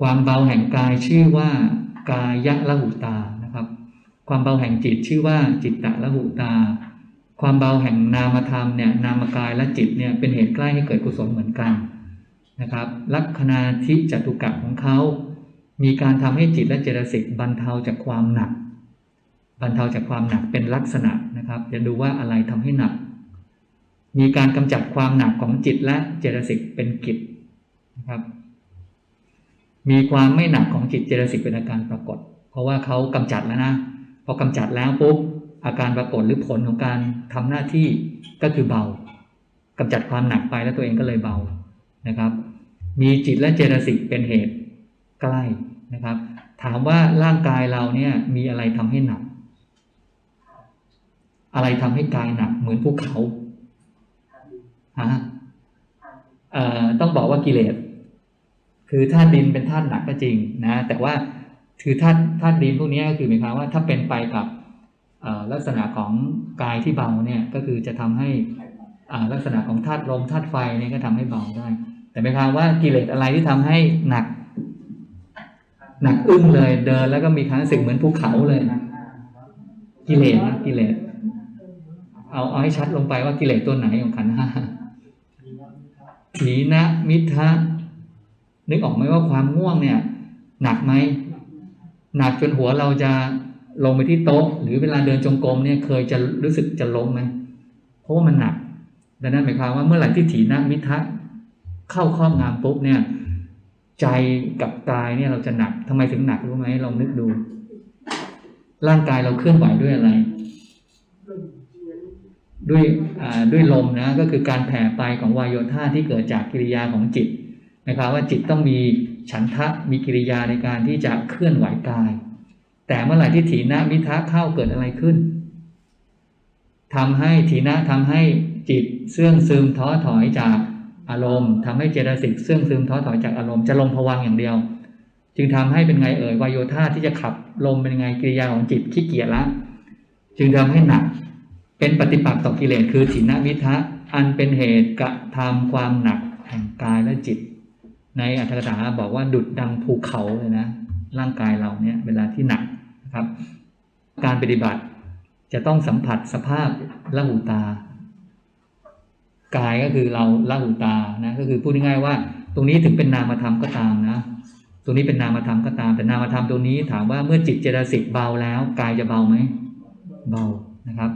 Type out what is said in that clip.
ความเบาแห่งกายชื่อว่ากายะละหุตานะครับ ความเบาแห่งจิตชื่อว่าจิตตะละหุตา ความเบาแห่งนามธรรมเนี่ยนามกายและจิตเนี่ยเป็นเหตุใกล้ให้เกิดกุศลเหมือนกันนะครับ ลักษณาทิจตุกะของเขา มีการทำให้จิตและเจตสิกบรรเทาจากความหนัก บรรเทาจากความหนักเป็นลักษณะนะครับจะดูว่าอะไรทำให้หนัก มีการกำจัดความหนักของจิตและเจตสิกเป็นกิจนะครับ มีความไม่หนักของจิตเจตสิกเป็นอาการปรากฏ เพราะว่าเขากำจัดแล้วนะพอกำจัดแล้วปุ๊บอาการปรากฏหรือผลของการทำหน้าที่ก็คือเบากำจัดความหนักไปแล้วตัวเองก็เลยเบานะครับ มีจิตและเจตสิกเป็นเหตุใกล้นะครับ ถามว่าร่างกายเราเนี่ยมีอะไรทำให้หนัก อะไรทำให้กายหนักเหมือนภูเขาฮะต้องบอกว่ากิเลส คือธาตุดินเป็นธาตุหนักก็จริงนะแต่ว่าคือธาตุธาตุดินพวกนี้ก็คือหมายความว่าถ้าเป็นไปกับลักษณะของกายที่เบาเนี่ยก็คือจะทำให้ลักษณะของธาตุลมธาตุไฟเนี่ยก็ทำให้เบาได้ แต่หมายความว่ากิเลสอะไรที่ทำให้หนัก หนักอึ้งเลยเดินแล้วก็มีความรู้สึกเหมือนภูเขาเลยกิเลสนะกิเลสเอาเอาให้ชัดลงไปว่ากิเลสตัวไหนของขันธ์ห้าถีนะมิทะ นึกออกไหมว่าความง่วงเนี่ย หนักไหมหนักจนหัวเราจะลงไปที่โต๊ะ หรือเวลาเดินจงกรมเนี่ยเคยจะรู้สึกจะล้มไหมเพราะว่ามันหนัก ดังนั้นหมายความว่าเมื่อไหร่ที่ถีนะมิทะเข้าครอบงามปุ๊บเนี่ย ใจกับกายเนี่ยเราจะหนักทำไมถึงหนักรู้ไหมลองนึกดู ร่างกายเราเคลื่อนไหวด้วยอะไร ด้วยด้วยลมนะก็คือการแผ่ไปของวายโยธาที่เกิดจากกิริยาของจิต นะครับว่าจิตต้องมีฉันทะมีกิริยาในการที่จะเคลื่อนไหวกาย แต่เมื่อไหร่ที่ถีนะมิทะเข้าเกิดอะไรขึ้นทำให้ถีนะทำให้จิตเสื่องซึมท้อถอยจากอารมณ์ทำให้เจตสิกเสื่องซึมท้อถอยจากอารมณ์จะลงผวังอย่างเดียว จึงทำให้เป็นไงเอ่ยวายโยธาที่จะขับลมเป็นไงกิริยาของจิตขี้เกียจละจึงทำให้หนักเป็นปฏิปักษ์ต่อกิเลสคือถีนมิทะอันเป็นเหตุกระทำความหนักแห่งกายและจิต ในอัตถกถาบอกว่าดุดดังภูเขาเลยนะร่างกายเราเนี่ยเวลาที่หนักนะครับ การปฏิบัติจะต้องสัมผัสสภาพละหูตากายก็คือเราละหูตานะก็คือพูดง่ายๆว่า ตรงนี้ถึงเป็นนามธรรมก็ตามนะตรงนี้เป็นนามธรรมก็ตาม แต่นามธรรมตรงนี้ถามว่าเมื่อจิตเจตสิกเบาแล้ว กายจะเบาไหมเบานะครับ